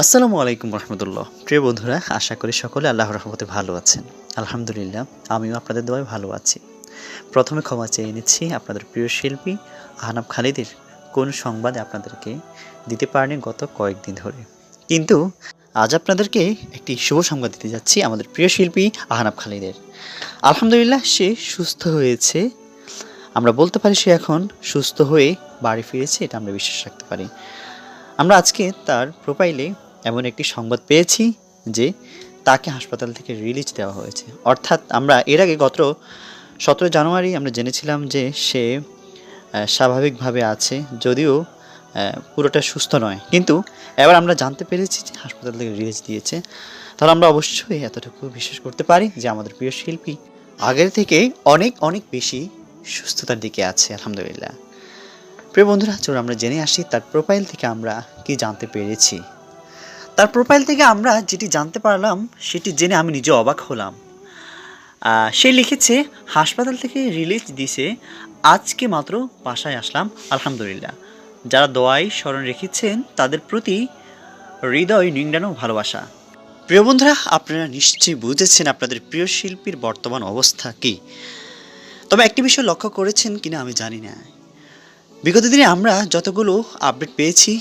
আসসালামু আলাইকুম রহমতুল্লাহ। প্রিয় বন্ধুরা, আশা করি সকলে আল্লাহ রহমতে ভালো আছেন। আলহামদুলিল্লাহ, আমিও আপনাদের দোয়ায় ভালো আছি। প্রথমে ক্ষমা চেয়ে নিচ্ছি আপনাদের প্রিয় শিল্পী আহনাব খালিদের। কোন সংবাদে আপনাদেরকে দিতে পারেনি গত কয়েকদিন ধরে? কিন্তু আজ আপনাদেরকে একটি শুভ সংবাদ দিতে যাচ্ছি আমাদের প্রিয় শিল্পী আহনাব খালিদের। আলহামদুলিল্লাহ, সে সুস্থ হয়েছে। আমরা বলতে পারি সে এখন সুস্থ হয়ে বাড়ি ফিরেছে, এটা আমরা বিশ্বাস রাখতে পারি। আমরা আজকে তার প্রোফাইলে এমন একটি সংবাদ পেয়েছি যে তাকে হাসপাতাল থেকে রিলিজ দেওয়া হয়েছে। অর্থাৎ আমরা এর আগে গত সতেরো জানুয়ারি আমরা জেনেছিলাম যে সে স্বাভাবিকভাবে আছে, যদিও পুরোটা সুস্থ নয়। কিন্তু এবার আমরা জানতে পেরেছি যে হাসপাতাল থেকে রিলিজ দিয়েছে। তাহলে আমরা অবশ্যই এতটুকু বিশ্বাস করতে পারি যে আমাদের প্রিয় শিল্পী আগের থেকে অনেক অনেক বেশি সুস্থতার দিকে আছে, আলহামদুলিল্লাহ। প্রিয় বন্ধুরা, চলুন আমরা জেনে আসি তার প্রোফাইল থেকে আমরা কি জানতে পেরেছি। তার প্রোফাইল থেকে আমরা যেটি জানতে পারলাম, সেটি জেনে আমি নিজে অবাক হলাম। সে লিখেছে, হাসপাতাল থেকে রিলিজ দিছে, আজকে মাত্র বাসায় আসলাম, আলহামদুলিল্লাহ। যারা দোয়াই স্মরণ রেখেছেন, তাদের প্রতি হৃদয় নিংড়ানো ভালোবাসা। প্রিয় বন্ধুরা, আপনারা নিশ্চয়ই বুঝেছেন আপনাদের প্রিয় শিল্পীর বর্তমান অবস্থা কি। তবে একটি বিষয় লক্ষ্য করেছেন কিনা আমি জানি না। বিগত দিনে আমরা যতগুলো আপডেট পেয়েছি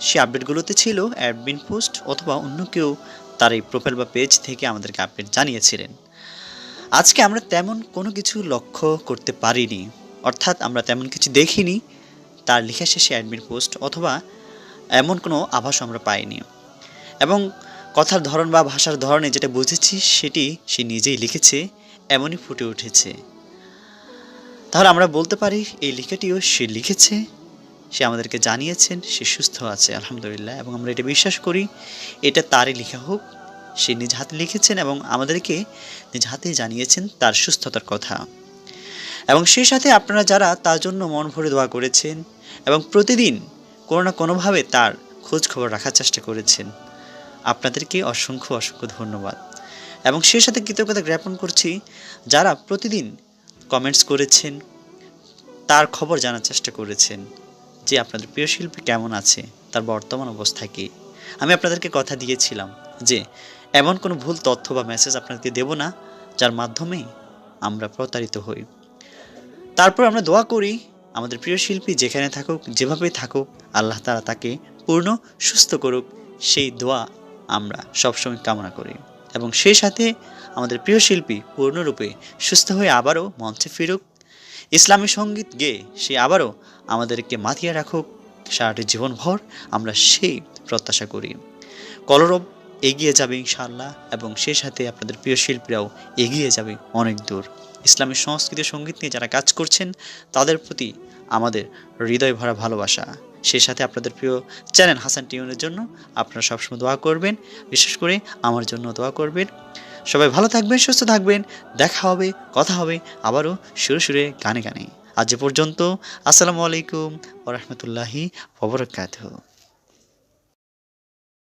সেই আপডেটগুলোতে ছিল, অ্যাডমিন পোস্ট অথবা অন্য কেউ তার এই প্রোফাইল বা পেজ থেকে আমাদেরকে আপডেট জানিয়েছিলেন। আজকে আমরা তেমন কোনো কিছু লক্ষ্য করতে পারিনি, অর্থাৎ আমরা তেমন কিছু দেখিনি, তার লেখা শেষে অ্যাডমিন পোস্ট অথবা এমন কোনো আভাস আমরা পাইনি। এবং কথার ধরন বা ভাষার ধরনে যেটা বুঝেছি, সেটি সে নিজেই লিখেছে, এমনই ফুটে উঠেছে। তাহলে আমরা বলতে পারি, এই লেখাটিও সে লিখেছে সে আমাদেরকে জানিয়েছেন, সে সুস্থ আছে, আলহামদুলিল্লাহ। এবং আমরা এটা বিশ্বাস করি, এটা তারই লেখা হোক, সে নিজ হাতে লিখেছেন এবং আমাদেরকে নিজ হাতে জানিয়েছেন তার সুস্থতার কথা। এবং সেই সাথে আপনারা যারা তার জন্য মন ভরে দোয়া করেছেন এবং প্রতিদিন কোনো না কোনোভাবে তার খোঁজ খবর রাখার চেষ্টা করেছেন, আপনাদেরকে অসংখ্য অসংখ্য ধন্যবাদ। এবং সেই সাথে কৃতজ্ঞতা জ্ঞাপন করছি, যারা প্রতিদিন কমেন্টস করেছেন, তার খবর জানার চেষ্টা করেছেন যে আপনাদের প্রিয় শিল্পী কেমন আছে, তার বর্তমান অবস্থা কী? আমি আপনাদেরকে কথা দিয়েছিলাম যে, এমন কোনো ভুল তথ্য বা মেসেজ আপনাদেরকে দেব না, যার মাধ্যমে আমরা প্রতারিত হই। তারপর আমরা দোয়া করি, আমাদের প্রিয় শিল্পী যেখানে থাকুক, যেভাবেই থাকুক, আল্লাহ তারা তাকে পূর্ণ, সুস্থ করুক, সেই দোয়া আমরা সবসময় কামনা করি। এবং সেই সাথে আমাদের প্রিয় শিল্পী পূর্ণরূপে সুস্থ হয়ে আবারও মঞ্চে ফিরুক ইসলামী সংগীত গেয়ে সে আবারও আমাদেরকে মাতিয়ে রাখুক। সারাটি জীবনভর আমরা সেই প্রত্যাশা করি। কলরব এগিয়ে যাবে ইনশাআল্লাহ এবং সেই সাথে আপনাদের প্রিয় শিল্পীরাও এগিয়ে যাবে অনেক দূর। ইসলামী সংস্কৃতি সংগীত নিয়ে যারা কাজ করছেন, তাদের প্রতি আমাদের হৃদয় ভরা ভালোবাসা। সেই সাথে আপনাদের প্রিয় চ্যানেল হাসান টিউনের জন্য আপনারা সবসময় দোয়া করবেন। বিশেষ করে আমার জন্য দোয়া করবেন। সবাই ভালো থাকবেন, সুস্থ থাকবেন। দেখা হবে, কথা হবে আবারও সুরে সুরে, গানে গানে। আজ পর্যন্ত, আসসালামু আলাইকুম ওরহমতুল্লাহি ওবরাকাতুহ